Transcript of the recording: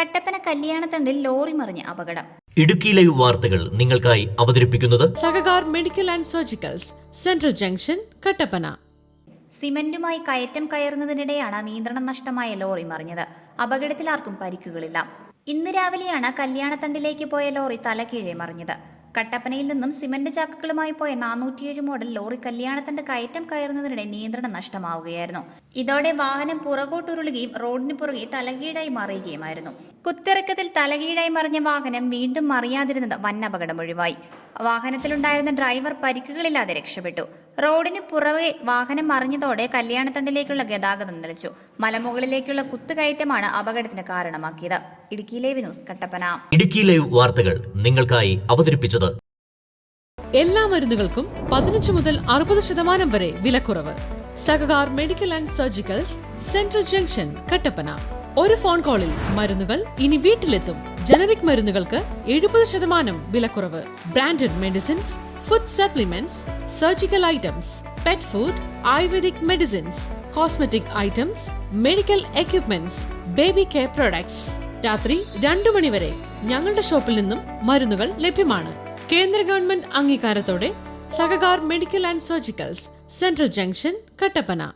Kattappana കല്യാണത്തണ്ടിൽ lorry മറിഞ്ഞ് അപകടം. Idukki live വാർത്തകൾ നിങ്ങൾക്കായി അവതരിപ്പിക്കുന്നത് Sahakar medical and surgicals central junction Kattappana. സിമന്റുമായി കയറ്റം കയറുന്നതിനിടെയാണ് നിയന്ത്രണം നഷ്ടമായ ലോറി മറിഞ്ഞത്. അപകടത്തിൽ ആർക്കും പരിക്കുകളില്ല. ഇന്ന് രാവിലെയാണ് കല്യാണത്തണ്ടിലേക്ക് പോയ ലോറി തലകീഴെ മറിഞ്ഞത്. കട്ടപ്പനയിൽ നിന്നും സിമന്റ് ചാക്കുകളുമായി പോയ നാനൂറ്റിയേഴ് മോഡൽ ലോറി കല്യാണത്തിന്റെ കയറ്റം കയറുന്നതിനിടെ നിയന്ത്രണം നഷ്ടമാവുകയായിരുന്നു. ഇതോടെ വാഹനം പുറകോട്ടുരുളുകയും റോഡിന് പുറകെ തലകീഴായി മറിയുകയുമായിരുന്നു കുത്തിറക്കത്തിൽ തലകീഴായി മറിഞ്ഞ വാഹനം വീണ്ടും മറിയാതിരുന്നത് വൻ അപകടം ഒഴിവായി. വാഹനത്തിലുണ്ടായിരുന്ന ഡ്രൈവർ പരിക്കുകളില്ലാതെ രക്ഷപ്പെട്ടു. റോഡിന് പുറകെ വാഹനം മറിഞ്ഞതോടെ കല്യാണത്തണ്ടിലേക്കുള്ള ഗതാഗതം നിലച്ചു. മലമുകളിലേക്കുള്ള കുത്തുകയറ്റമാണ് അപകടത്തിന് കാരണമാക്കിയത്. Idukki live news Kattappana. Idukki live വാർത്തകൾ നിങ്ങൾക്കായി അവതരിപ്പിച്ചത് എല്ലാ മരുന്നുകൾക്കും പതിനഞ്ച് മുതൽ അറുപത് ശതമാനം വരെ വിലക്കുറവ്. Sahakar medical and surgicals central junction Kattappana. ഒരു ഫോൺ കോളിൽ മരുന്നുകൾ ഇനി വീട്ടിലെത്തും. ജനറിക് മരുന്നുകൾക്ക് എഴുപത് ശതമാനം വിലക്കുറവ്. Branded medicines food supplements surgical items pet food ayurvedic medicines cosmetic items medical equipments baby care products. രാത്രി രണ്ടു മണിവരെ ഞങ്ങളുടെ ഷോപ്പിൽ നിന്നും മരുന്നുകൾ ലഭ്യമാണ്. കേന്ദ്ര government അംഗീകാരത്തോടെ Sahakar medical and surgicals central junction Kattappana.